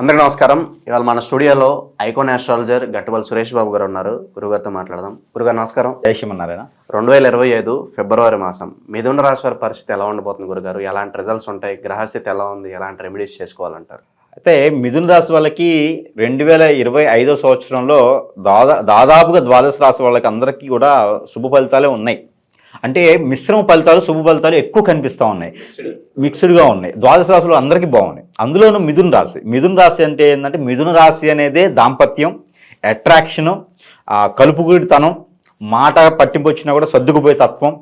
అందరికీ నమస్కారం. ఇవాళ మన స్టూడియోలో ఐకాన్ ఆస్ట్రాలజర్ గట్టుబల్ సురేష్ బాబు గారు ఉన్నారు. గురుగారితో మాట్లాడదాం. గురుగారు నమస్కారం. జయశ్రీమన్నారాయణ రెండు వేల ఇరవై ఐదు ఫిబ్రవరి మాసం మిథున రాశి వారి పరిస్థితి ఎలా ఉండబోతుంది గురుగారు ఎలాంటి రిజల్ట్స్ ఉంటాయి? గ్రహస్థితి ఎలా ఉంది? ఎలాంటి రెమెడీస్ చేసుకోవాలంటారు? అయితే మిథున రాశి వాళ్ళకి రెండు వేల ఇరవై ఐదో సంవత్సరంలో దాదా దాదాపుగా ద్వాదశ రాశి వాళ్ళకి అందరికీ కూడా శుభ ఫలితాలే ఉన్నాయి. అంటే మిశ్రమ ఫలితాలు శుభ ఫలితాలు ఎక్కువ కనిపిస్తూ ఉన్నాయి. మిక్స్డ్గా ఉన్నాయి. ద్వాదశ రాశులు అందరికీ బాగున్నాయి. అందులోనూ మిథున రాశి. మిథున రాశి అంటే ఏంటంటే మిథున రాశి అనేదే దాంపత్యం అట్రాక్షను కలుపుగుడితనం మాట పట్టింపు వచ్చినా కూడా సర్దుకుపోయే తత్వం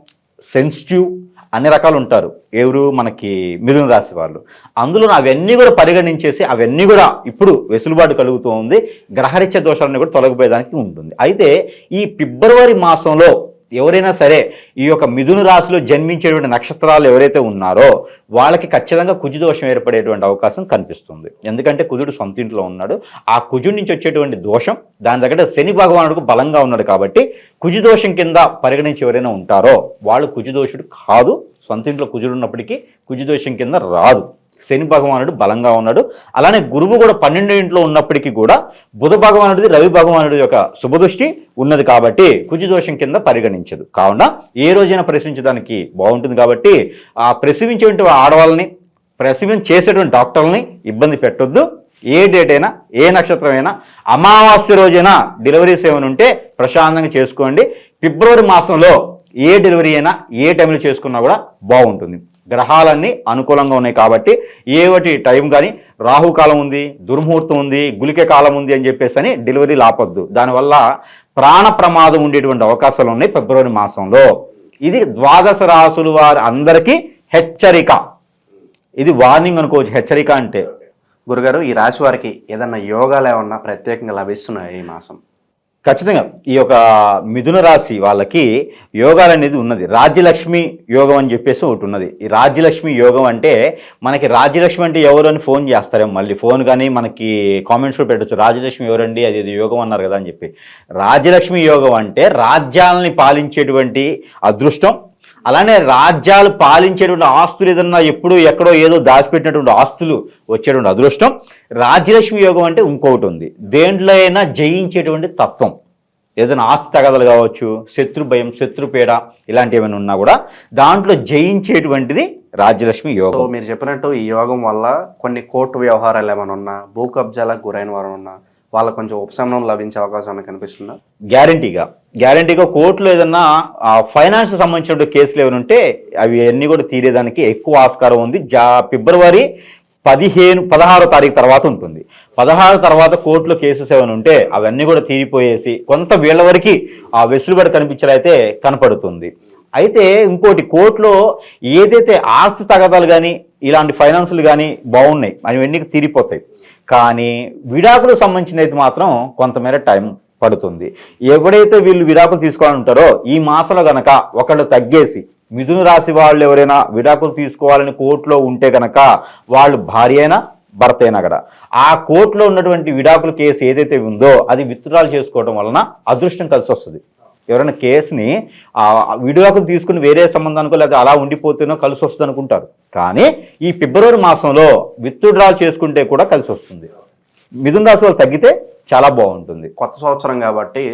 సెన్సిటివ్ అన్ని రకాలు ఉంటారు. ఎవరు? మనకి మిథున రాశి వాళ్ళు. అందులో అవన్నీ కూడా పరిగణించేసి అవన్నీ కూడా ఇప్పుడు వెసులుబాటు కలుగుతూ ఉంది. గ్రహరీత్య దోషాలన్నీ కూడా తొలగిపోయేదానికి ఉంటుంది. అయితే ఈ ఫిబ్రవరి మాసంలో ఎవరైనా సరే ఈ యొక్క మిథున రాశిలో జన్మించేటువంటి నక్షత్రాలు ఎవరైతే ఉన్నారో వాళ్ళకి ఖచ్చితంగా కుజు దోషం ఏర్పడేటువంటి అవకాశం కనిపిస్తుంది. ఎందుకంటే కుజుడు సొంత ఇంట్లో ఉన్నాడు. ఆ కుజుడి నుంచి వచ్చేటువంటి దోషం దాని దగ్గర శని భగవానుడికి బలంగా ఉన్నాడు కాబట్టి కుజు దోషం కింద పరిగణించి ఎవరైనా ఉంటారో వాళ్ళు కుజు దోషుడు కాదు. సొంత ఇంట్లో కుజుడు ఉన్నప్పటికీ కుజు దోషం కింద రాదు. శని భగవానుడు బలంగా ఉన్నాడు. అలానే గురువు కూడా పన్నెండు ఇంట్లో ఉన్నప్పటికీ కూడా బుధ భగవానుడిది రవి భగవానుడి యొక్క శుభదృష్టి ఉన్నది కాబట్టి కుజు దోషం కింద పరిగణించదు. కావున ఏ రోజైనా ప్రశ్నించడానికి బాగుంటుంది కాబట్టి ఆ ప్రసవించేటువంటి ఆడవాళ్ళని ప్రసవం చేసేటువంటి డాక్టర్లని ఇబ్బంది పెట్టొద్దు. ఏ డేట్ అయినా ఏ నక్షత్రం అయినా అమావాస్య రోజైనా డెలివరీస్ ఏమైనా ఉంటే ప్రశాంతంగా చేసుకోండి. ఫిబ్రవరి మాసంలో ఏ డెలివరీ అయినా ఏ టైంలో చేసుకున్నా కూడా బాగుంటుంది. గ్రహాలన్నీ అనుకూలంగా ఉన్నాయి కాబట్టి ఏవటి టైం కానీ రాహుకాలం ఉంది దుర్ముహూర్తం ఉంది గులికే కాలం ఉంది అని చెప్పేసి అని డెలివరీ లాపొద్దు. దానివల్ల ప్రాణ ప్రమాదం ఉండేటువంటి అవకాశాలు ఉన్నాయి ఫిబ్రవరి మాసంలో. ఇది ద్వాదశ రాసులు వారి అందరికీ హెచ్చరిక. ఇది వార్నింగ్ అనుకోవచ్చు హెచ్చరిక అంటే. గురుగారు ఈ రాశి వారికి ఏదన్నా యోగాలు ఏమన్నా ప్రత్యేకంగా లభిస్తున్నాయి ఈ మాసం? ఖచ్చితంగా ఈ యొక్క మిథున రాశి వాళ్ళకి యోగాలు అనేది ఉన్నది. రాజ్యలక్ష్మి యోగం అని చెప్పేసి ఒకటి ఉన్నది. ఈ రాజ్యలక్ష్మి యోగం అంటే మనకి రాజ్యలక్ష్మి అంటే ఎవరు అని ఫోన్ చేస్తారేమో. మళ్ళీ ఫోన్ కానీ మనకి కామెంట్స్లో పెట్టచ్చు. రాజ్యలక్ష్మి ఎవరండి? అది ఇది యోగం అన్నారు కదా అని చెప్పి. రాజ్యలక్ష్మి యోగం అంటే రాజ్యాలని పాలించేటువంటి అదృష్టం అలానే రాజ్యాలు పాలించేటువంటి ఆస్తులు ఏదన్నా ఎప్పుడూ ఎక్కడో ఏదో దాచిపెట్టినటువంటి ఆస్తులు వచ్చేటువంటి అదృష్టం. రాజ్యలక్ష్మి యోగం అంటే ఇంకొకటి ఉంది. దేంట్లో అయినా జయించేటువంటి తత్వం. ఏదైనా ఆస్తి తగదలు కావచ్చు శత్రు భయం శత్రుపీడ ఇలాంటివి ఏమైనా ఉన్నా కూడా దాంట్లో జయించేటువంటిది రాజ్యలక్ష్మి యోగం. మీరు చెప్పినట్టు ఈ యోగం వల్ల కొన్ని కోర్టు వ్యవహారాలు ఏమైనా ఉన్నా భూ కబ్జాలకు గురైన వారు ఉన్నా వాళ్ళకు కొంచెం ఉపశమనం లభించే అవకాశం కనిపిస్తుందా? గ్యారంటీగా. గ్యారంటీగా కోర్టులో ఏదన్నా ఫైనాన్స్ సంబంధించిన కేసులు ఏమైనా ఉంటే అవి అన్నీ కూడా తీరేదానికి ఎక్కువ ఆస్కారం ఉంది. జా ఫిబ్రవరి పదిహేను పదహారో తారీఖు తర్వాత ఉంటుంది. పదహారు తర్వాత కోర్టులో కేసెస్ ఏమైనా ఉంటే అవన్నీ కూడా తీరిపోయేసి కొంత వీళ్ళ వరకు ఆ వెసులుబడి కనిపించలైతే కనపడుతుంది. అయితే ఇంకోటి కోర్టులో ఏదైతే ఆస్తి తగదాలు కానీ ఇలాంటి ఫైనాన్సులు కానీ బాగున్నాయి. అవన్నీ తీరిపోతాయి. కానీ విడాకులకు సంబంధించినది మాత్రం కొంతమేర టైం పడుతుంది. ఎవడైతే వీళ్ళు విడాకులు తీసుకోవాలని ఉంటారో ఈ మాసంలో గనక ఒకళ్ళు తగ్గేసి మిథున రాశి వాళ్ళు ఎవరైనా విడాకులు తీసుకోవాలని కోర్టులో ఉంటే గనక వాళ్ళు భార్య అయినా భర్త అయినా కూడా. ఆ కోర్టులో ఉన్నటువంటి విడాకుల కేసు ఏదైతే ఉందో అది విత్డ్రాల్ చేసుకోవడం వలన అదృష్టం కలిసి వస్తుంది. ఎవరైనా కేసుని విడుదలకు తీసుకుని వేరే సంబంధానికో లేదా అలా ఉండిపోతేనో కలిసి వస్తుంది అనుకుంటారు కానీ ఈ ఫిబ్రవరి మాసంలో విత్డ్రా చేసుకుంటే కూడా కలిసి వస్తుంది. మిథున రాశి వాళ్ళు తగ్గితే చాలా బాగుంటుంది. కొత్త సంవత్సరం కాబట్టి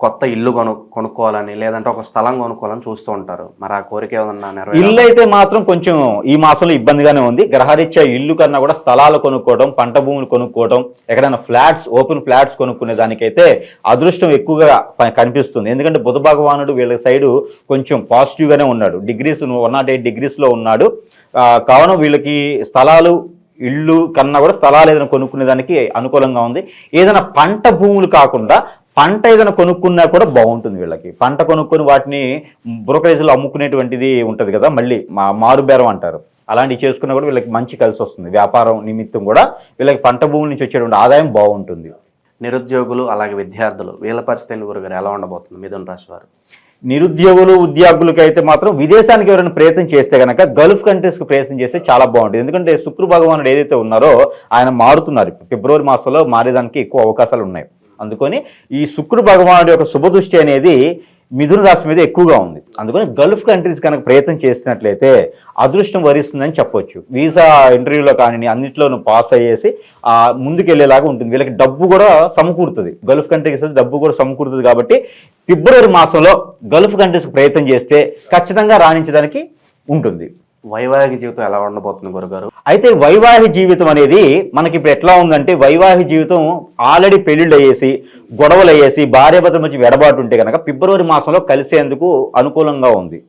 కొత్త ఇల్లు కొను కొనుక్కోవాలని లేదంటే ఒక స్థలం కొనుక్కోవాలని చూస్తూ ఉంటారు. మరి ఆ కోరిక ఏమన్నా ఇల్లు అయితే మాత్రం కొంచెం ఈ మాసంలో ఇబ్బందిగానే ఉంది. గ్రహరీత్యా ఇల్లు కన్నా కూడా స్థలాలు కొనుక్కోవడం పంట భూములు కొనుక్కోవడం ఎక్కడైనా ఫ్లాట్స్ ఓపెన్ ఫ్లాట్స్ కొనుక్కునే దానికైతే అదృష్టం ఎక్కువగా ప- కనిపిస్తుంది. ఎందుకంటే బుధ భగవానుడు వీళ్ళ సైడు కొంచెం పాజిటివ్గానే ఉన్నాడు. డిగ్రీస్ వన్ నాట్ ఎయిట్ డిగ్రీస్లో ఉన్నాడు. కావున వీళ్ళకి స్థలాలు ఇల్లు కన్నా కూడా స్థలాలు ఏదైనా కొనుక్కునే దానికి అనుకూలంగా ఉంది. ఏదైనా పంట భూములు కాకుండా పంట ఏదైనా కొనుక్కున్నా కూడా బాగుంటుంది వీళ్ళకి. పంట కొనుక్కొని వాటిని బ్రోకరేజ్లో అమ్ముకునేటువంటిది ఉంటుంది కదా మళ్ళీ మా మారుబేరం అంటారు. అలాంటివి చేసుకున్నా కూడా వీళ్ళకి మంచి కలిసి వస్తుంది. వ్యాపారం నిమిత్తం కూడా వీళ్ళకి పంట భూముల నుంచి వచ్చేటువంటి ఆదాయం బాగుంటుంది. నిరుద్యోగులు అలాగే విద్యార్థులు వీళ్ళ పరిస్థితి గురుగారు ఎలా ఉండబోతుంది మిథున రాశి వారు? నిరుద్యోగులు ఉద్యోగులకి అయితే మాత్రం విదేశానికి ఎవరైనా ప్రయత్నం చేస్తే కనుక గల్ఫ్ కంట్రీస్కి ప్రయత్నం చేస్తే చాలా బాగుంటుంది. ఎందుకంటే శుక్ర భగవానుడు ఏదైతే ఉన్నారో ఆయన మారుతున్నారు. ఫిబ్రవరి మాసంలో మారేదానికి ఎక్కువ అవకాశాలు ఉన్నాయి. అందుకని ఈ శుక్ర భగవానుడి యొక్క శుభదృష్టి అనేది మిథున రాశి మీద ఎక్కువగా ఉంది. అందుకని గల్ఫ్ కంట్రీస్ కనుక ప్రయత్నం చేసినట్లయితే అదృష్టం వరిస్తుందని చెప్పొచ్చు. వీసా ఇంటర్వ్యూలో కానీ అన్నింటిలోనూ పాస్ అయ్యేసి ఆ, ముందుకెళ్ళేలాగా ఉంటుంది. వీళ్ళకి డబ్బు కూడా సమకూరుతుంది. గల్ఫ్ కంట్రీస్ డబ్బు కూడా సమకూరుతుంది కాబట్టి ఫిబ్రవరి మాసంలో గల్ఫ్ కంట్రీస్కి ప్రయత్నం చేస్తే ఖచ్చితంగా రాణించడానికి ఉంటుంది. వైవాహిక జీవితం ఎలా ఉండబోతుంది గురుగారు? అయితే వైవాహిక జీవితం అనేది మనకి ఇప్పుడు ఎట్లా ఉందంటే వైవాహిక జీవితం ఆల్రెడీ పెళ్ళిళ్ళు అయ్యేసి గొడవలు అయ్యేసి భార్యాభర్తల మధ్య వెడబాటు ఉంటే కనుక ఫిబ్రవరి మాసంలో కలిసేందుకు అనుకూలంగా ఉంది.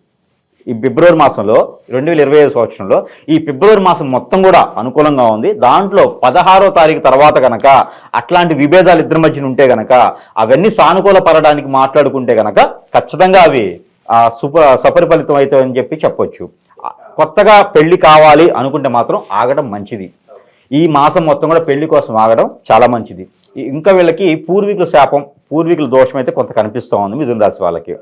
ఈ ఫిబ్రవరి మాసంలో రెండు వేల ఇరవై ఐదు సంవత్సరంలో ఈ ఫిబ్రవరి మాసం మొత్తం కూడా అనుకూలంగా ఉంది. దాంట్లో పదహారో తారీఖు తర్వాత కనుక అట్లాంటి విభేదాలు ఇద్దరి మధ్యన ఉంటే కనుక అవన్నీ సానుకూల పడడానికి మాట్లాడుకుంటే కనుక ఖచ్చితంగా అవి సుప సపరిఫలితం అవుతాయని చెప్పి చెప్పొచ్చు. కొత్తగా పెళ్ళి కావాలి అనుకుంటే మాత్రం ఆగడం మంచిది. ఈ మాసం మొత్తం కూడా పెళ్ళి కోసం ఆగడం చాలా మంచిది. ఇంకా వీళ్ళకి పూర్వీకుల శాపం పూర్వీకుల దోషం అయితే కొంత కనిపిస్తూ ఉంది మిథున రాశి వాళ్ళకి.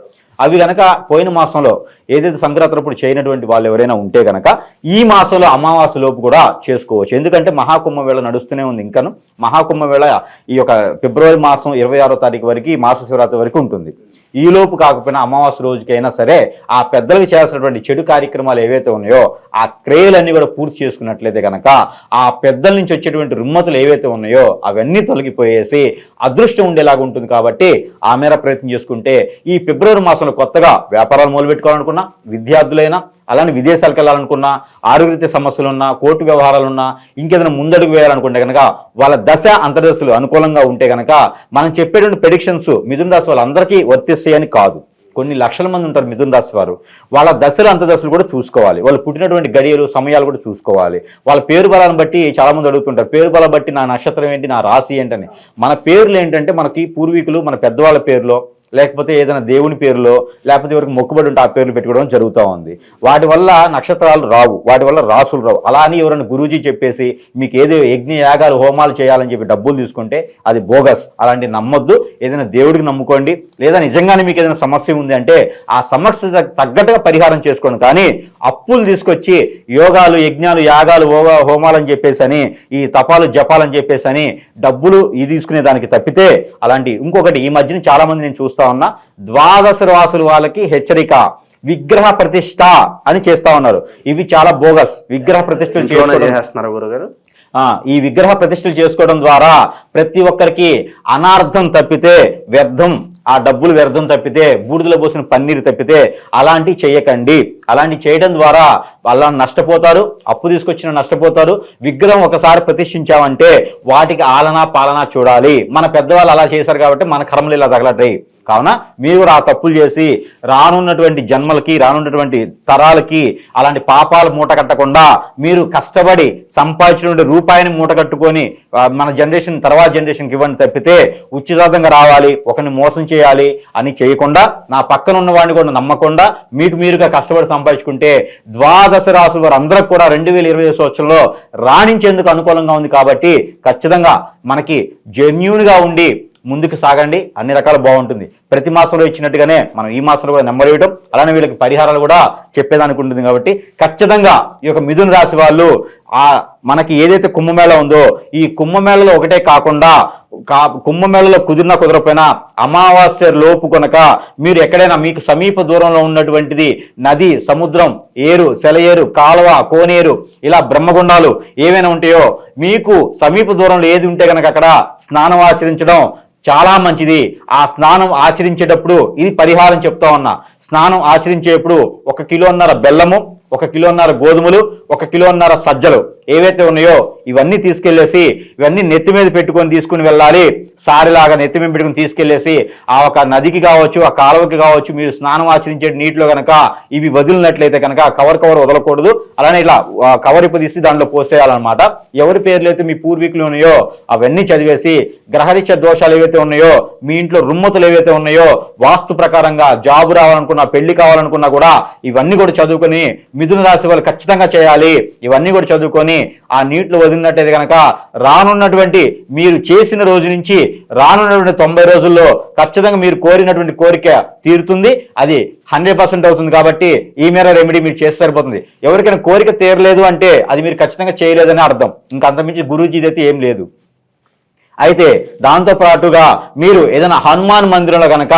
అవి గనక పోయిన మాసంలో ఏదైతే సంక్రాంతిప్పుడు చేయనటువంటి వాళ్ళు ఎవరైనా ఉంటే గనక ఈ మాసంలో అమావాస్య లోపు కూడా చేసుకోవచ్చు. ఎందుకంటే మహాకుంభవేళ నడుస్తూనే ఉంది ఇంకను. మహాకుంభవేళ ఈ యొక్క ఫిబ్రవరి మాసం ఇరవై ఆరో తారీఖు వరకు మాస శివరాత్రి వరకు ఉంటుంది. ఈలోపు కాకపోయినా అమావాస్య రోజుకైనా సరే ఆ పెద్దలకు చేయాల్సినటువంటి చెడు కార్యక్రమాలు ఏవైతే ఉన్నాయో ఆ క్రేలన్నీ కూడా పూర్తి చేసుకున్నట్లయితే కనుక ఆ పెద్దల నుంచి వచ్చేటువంటి రుమ్మతులు ఏవైతే ఉన్నాయో అవన్నీ తొలగిపోయేసి అదృష్టం ఉండేలాగా ఉంటుంది కాబట్టి ఆ మేర ప్రయత్నం చేసుకుంటే ఈ ఫిబ్రవరి మాసంలో కొత్తగా వ్యాపారాలు మొదలుపెట్టుకోవాలనుకున్నా విద్యార్థులైనా అలానే విదేశాలకు వెళ్ళాలనుకున్నా ఆరోగ్య సమస్యలు ఉన్నా కోర్టు వ్యవహారాలు ఉన్నా ఇంకేదైనా ముందడుగు వేయాలనుకుంటే కనుక వాళ్ళ దశ అంతర్దశలు అనుకూలంగా ఉంటే కనుక మనం చెప్పేటువంటి ప్రెడిక్షన్స్ మిథున రాశి వాళ్ళందరికీ వర్తిస్తాయని కాదు. కొన్ని లక్షల మంది ఉంటారు మిథున రాశి వారు. వాళ్ళ దశలు అంతదశలు కూడా చూసుకోవాలి. వాళ్ళు పుట్టినటువంటి గడియలు సమయాలు కూడా చూసుకోవాలి. వాళ్ళ పేరు బలాన్ని బట్టి చాలా మంది అడుగుతుంటారు. పేరు బలం బట్టి నా నక్షత్రం ఏంటి నా రాశి ఏంటని. మన పేర్లు ఏంటంటే మనకి పూర్వీకులు మన పెద్దవాళ్ళ పేరులో లేకపోతే ఏదైనా దేవుని పేరులో లేకపోతే ఎవరికి మొక్కుబడి ఉంటే ఆ పేర్లు పెట్టుకోవడం జరుగుతూ ఉంది. వాటి వల్ల నక్షత్రాలు రావు వాటి వల్ల రాసులు రావు. అలా అని ఎవరైనా గురూజీ చెప్పేసి మీకు ఏదో యజ్ఞ యాగాలు హోమాలు చేయాలని చెప్పి డబ్బులు తీసుకుంటే అది బోగస్. అలాంటి నమ్మొద్దు. ఏదైనా దేవుడికి నమ్ముకోండి. లేదా నిజంగానే మీకు ఏదైనా సమస్య ఉంది అంటే ఆ సమస్య తగ్గట్టుగా పరిహారం చేసుకోండి. కానీ అప్పులు తీసుకొచ్చి యోగాలు యజ్ఞాలు యాగాలు హోగా హోమాలు అని చెప్పేసి అని ఈ తపాలు జపాలని చెప్పేసి అని డబ్బులు ఇది తీసుకునే దానికి తప్పితే అలాంటి ఇంకొకటి ఈ మధ్యన చాలా మంది నేను చూస్తా ఉన్నా. ద్వాదశ రాసుల వాళ్ళకి హెచ్చరిక విగ్రహ ప్రతిష్ట అని చేస్తా ఉన్నారు. ఇవి చాలా బోగస్. విగ్రహ ప్రతిష్టలు చేసేస్తున్నారు గురుగారు. ఆ, ఈ విగ్రహ ప్రతిష్టలు చేసుకోవడం ద్వారా ప్రతి ఒక్కరికి అనార్థం తప్పితే వ్యర్థం ఆ డబ్బులు వ్యర్థం తప్పితే బూడిదలో పోసిన పన్నీరు తప్పితే అలాంటివి చేయకండి. అలాంటి చేయడం ద్వారా వాళ్ళ నష్టపోతారు అప్పు తీసుకొచ్చిన నష్టపోతారు విగ్రహం ఒకసారి ప్రతిష్ఠించామంటే వాటికి ఆలన పాలన చూడాలి. మన పెద్దవాళ్ళు అలా చేశారు కాబట్టి మన కర్మలు ఇలా తగలటాయి కావున మీరు కూడా ఆ తప్పులు చేసి రానున్నటువంటి జన్మలకి రానున్నటువంటి తరాలకి అలాంటి పాపాలు మూట కట్టకుండా మీరు కష్టపడి సంపాదించినటువంటి రూపాయిని మూట కట్టుకొని మన జనరేషన్ తర్వాత జనరేషన్కి ఇవ్వండి తప్పితే ఉచితార్థంగా రావాలి ఒకరిని మోసం చేయాలి అని చేయకుండా నా పక్కన ఉన్న వాడిని కూడా నమ్మకుండా మీకు మీరుగా కష్టపడి సంపాదించుకుంటే ద్వాదశ రాసుల వారు అందరూ కూడా రెండు వేల ఇరవై సంవత్సరంలో రాణించేందుకు అనుకూలంగా ఉంది కాబట్టి ఖచ్చితంగా మనకి జెన్యున్గా ఉండి ముందుకు సాగండి. అన్ని రకాల బాగుంటుంది. ప్రతి మాసంలో ఇచ్చినట్టుగానే మనం ఈ మాసంలో కూడా నెంబర్ ఇవ్వడం అలానే వీళ్ళకి పరిహారాలు కూడా చెప్పేదానికి ఉంటుంది కాబట్టి ఖచ్చితంగా ఈ యొక్క మిథున రాశి వాళ్ళు ఆ మనకి ఏదైతే కుంభమేళ ఉందో ఈ కుంభమేళలో ఒకటే కాకుండా కా కుంభమేళలో కుదిరినా కుదరకపోయినా అమావాస్య లోపు కనుక మీరు ఎక్కడైనా మీకు సమీప దూరంలో ఉన్నటువంటిది నది సముద్రం ఏరు సెలయేరు కాలువ కోనేరు ఇలా బ్రహ్మగుండాలు ఏవైనా ఉంటాయో మీకు సమీప దూరంలో ఏది ఉంటే కనుక అక్కడ స్నానం ఆచరించడం చాలా మంచిది. ఆ స్నానం ఆచరించేటప్పుడు ఇది పరిహారం చెప్తా ఉన్నా. స్నానం ఆచరించేటప్పుడు ఒక కిలోన్నర బెల్లము ఒక కిలోన్నర గోధుమలు ఒక కిలోన్నర సజ్జలు ఏవైతే ఉన్నాయో ఇవన్నీ తీసుకెళ్ళేసి ఇవన్నీ నెత్తి మీద పెట్టుకొని తీసుకుని వెళ్ళాలి. సారిలాగా నెత్తి మీద పెట్టుకుని తీసుకెళ్ళేసి ఆ ఒక నదికి కావచ్చు ఆ కాలువకి కావచ్చు మీరు స్నానం ఆచరించే నీటిలో కనుక ఇవి వదిలినట్లయితే కనుక కవర్ కవర్ వదలకూడదు. అలానే ఇలా కవర్ ఇప్పు తీసి దాంట్లో పోసేయాలన్నమాట. ఎవరి పేర్లు అయితే మీ పూర్వీకులు ఉన్నాయో అవన్నీ చదివేసి గ్రహరీత్య దోషాలు ఏవైతే ఉన్నాయో మీ ఇంట్లో రుమ్మతులు ఏవైతే ఉన్నాయో వాస్తు ప్రకారంగా జాబు రావాలనుకున్నా పెళ్ళి కావాలనుకున్నా కూడా ఇవన్నీ కూడా చదువుకొని మిథున రాశి వాళ్ళు ఖచ్చితంగా చేయాలి. ఇవన్నీ కూడా చదువుకొని ఆ నీటిలో వదిలినట్టయితే కనుక రానున్నటువంటి మీరు చేసిన రోజు నుంచి రానున్నటువంటి తొంభై రోజుల్లో ఖచ్చితంగా మీరు కోరినటువంటి కోరిక తీరుతుంది. అది హండ్రెడ్ పర్సెంట్ అవుతుంది కాబట్టి ఈ మేర రెమెడీ మీరు చేస్తే సరిపోతుంది. ఎవరికైనా కోరిక తీరలేదు అంటే అది మీరు ఖచ్చితంగా చేయలేదని అర్థం. ఇంకా అంతమించి గురూజీది అయితే ఏం లేదు. అయితే దాంతో పాటుగా మీరు ఏదైనా హనుమాన్ మందిరంలో కనుక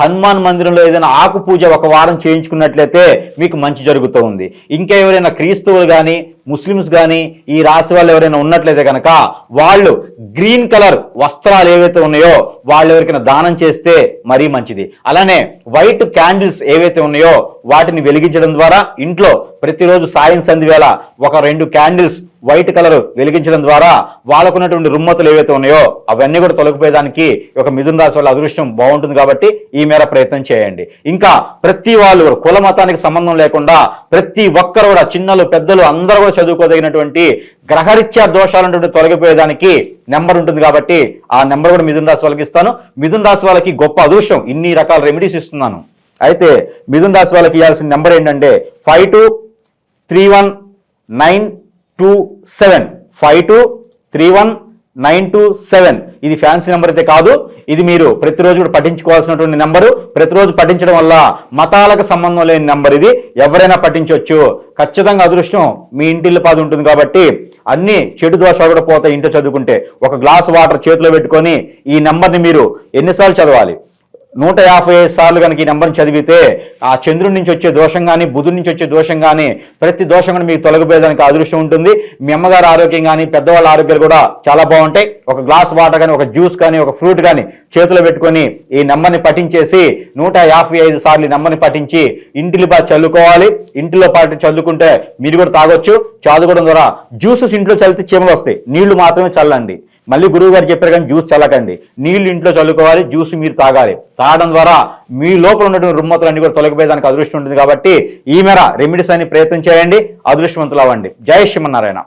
హనుమాన్ మందిరంలో ఏదైనా ఆకు పూజ ఒక వారం చేయించుకున్నట్లయితే మీకు మంచి జరుగుతూ ఉంది. ఇంకా ఎవరైనా క్రీస్తువులు కానీ ముస్లిమ్స్ కానీ ఈ రాశి వాళ్ళు ఎవరైనా ఉన్నట్లయితే కనుక వాళ్ళు గ్రీన్ కలర్ వస్త్రాలు ఏవైతే ఉన్నాయో వాళ్ళు ఎవరికైనా దానం చేస్తే మరీ మంచిది. అలానే వైట్ క్యాండిల్స్ ఏవైతే ఉన్నాయో వాటిని వెలిగించడం ద్వారా ఇంట్లో ప్రతిరోజు సాయం సంధి వేళ ఒక రెండు క్యాండిల్స్ వైట్ కలర్ వెలిగించడం ద్వారా వాళ్ళకున్నటువంటి రుమ్మతులు ఏవైతే ఉన్నాయో అవన్నీ కూడా తొలగిపోయేదానికి ఒక మిథున రాశి వాళ్ళ అదృష్టం బాగుంటుంది కాబట్టి ఈ మేర ప్రయత్నం చేయండి. ఇంకా ప్రతి వాళ్ళు కుల మతానికి సంబంధం లేకుండా ప్రతి ఒక్కరు కూడా చిన్నలు పెద్దలు అందరూ కూడా చదువుకోదగినటువంటి గ్రహరీత్యా దోషాలంటే తొలగిపోయేదానికి నెంబర్ ఉంటుంది కాబట్టి ఆ నెంబర్ కూడా మిథున రాశి వాళ్ళకి ఇస్తాను. మిథున రాశి వాళ్ళకి గొప్ప అదృష్టం. ఇన్ని రకాల రెమెడీస్ ఇస్తున్నాను. అయితే మిథున రాశి వాళ్ళకి ఇవ్వాల్సిన నెంబర్ ఏంటంటే five two three one nine two seven. Five two three one nine two seven. ఇది ఫ్యాన్సీ నెంబర్ అయితే కాదు. ఇది మీరు ప్రతిరోజు కూడా పఠించుకోవాల్సినటువంటి నెంబరు. ప్రతిరోజు పఠించడం వల్ల మతాలకు సంబంధం లేని నెంబర్ ఇది. ఎవరైనా పఠించవచ్చు ఖచ్చితంగా అదృష్టం మీ ఇంటిల్లి పాది ఉంటుంది కాబట్టి అన్ని చెడు దోషాలు కూడా పోతాయి ఇంట్లో చదువుకుంటే. ఒక గ్లాస్ వాటర్ చేతిలో పెట్టుకొని ఈ నెంబర్ని మీరు ఎన్నిసార్లు చదవాలి? నూట యాభై ఐదు సార్లు కనుక ఈ నెంబర్ని చదివితే ఆ చంద్రుడి నుంచి వచ్చే దోషం కానీ బుధుడి నుంచి వచ్చే దోషం కానీ ప్రతి దోషం కూడా మీకు తొలగిపోయేదానికి అదృష్టం ఉంటుంది. మీ అమ్మగారి ఆరోగ్యం కానీ పెద్దవాళ్ళ ఆరోగ్యాలు కూడా చాలా బాగుంటాయి. ఒక గ్లాస్ వాటర్ కానీ ఒక జ్యూస్ కానీ ఒక ఫ్రూట్ కానీ చేతిలో పెట్టుకొని ఈ నెంబర్ని పఠించేసి నూట యాభై ఐదు సార్లు ఈ నెంబర్ని పఠించి ఇంటిలో బాగా చల్లుకోవాలి ఇంటిలో పాటు చల్లుకుంటే మీరు కూడా తాగొచ్చు. చదువుకోవడం ద్వారా జ్యూసెస్ ఇంట్లో చల్లితే చీమలు వస్తాయి. నీళ్ళు మాత్రమే చల్లండి. మళ్ళీ గురువు గారు చెప్పారు కానీ జ్యూస్ చల్లకండి. నీళ్ళు ఇంట్లో చల్లుకోవాలి జ్యూస్ మీరు తాగాలి. తాగడం ద్వారా మీ లోపల ఉన్నటువంటి అన్ని కూడా తొలగిపోయేదానికి అదృష్టం ఉంటుంది కాబట్టి ఈ మేర రెమెడీస్ అని ప్రయత్నం చేయండి అదృష్టవంతులు అవ్వండి. జై శ్రీమన్నారాయణ.